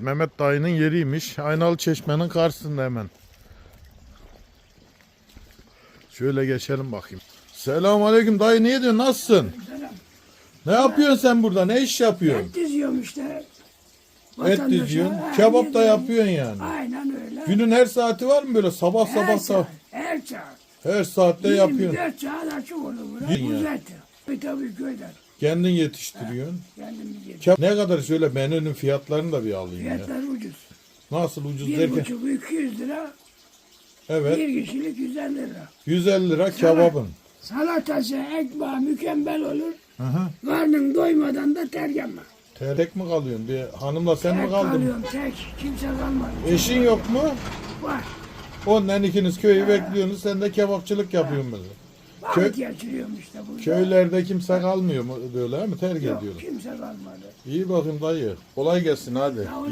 Mehmet dayının yeriymiş. Aynalı Çeşme'nin karşısında hemen. Şöyle geçelim bakayım. Selamun aleyküm dayı ne diyorsun nasılsın? Selam. Ne yapıyorsun sen burada? Ne iş yapıyorsun? Et diziyorum işte. Et diziyorsun. Kebap da yapıyorsun yani. Aynen öyle. Günün her saati var mı böyle sabah her sabah saat, her saat. Her saatte yapıyorsun. 24 saat açık olur. Kuzu eti. E tabii köyden. Kendin yetiştiriyorsun. Kendimiz yedik. Kebap- Ne kadar şöyle menünün fiyatlarını da bir alayım ya. Fiyatlar ucuz. Nasıl ucuz Bir derken? buçuk 200 lira. Evet. Bir kişilik 150 lira. 150 lira kebabın. Salatası, ekmeği mükemmel olur. Hı hı. Karnın doymadan da tergeme. Te- Tek mi kalıyorsun? Bir hanımla sen mi Tek kaldın? kalıyorum tek. Kimse kalmadı. Eşin yok mu? Var. Ondan ikiniz köyü bekliyorsunuz. Sen de kebapçılık yapıyorsun böyle. Vakit geçiriyorum işte burada. Köylerde kimse kalmıyor mu böyle mi? Terk Yok ediyorlar. kimse kalmadı. İyi bakayım dayı. Kolay gelsin hadi. Sağ olun.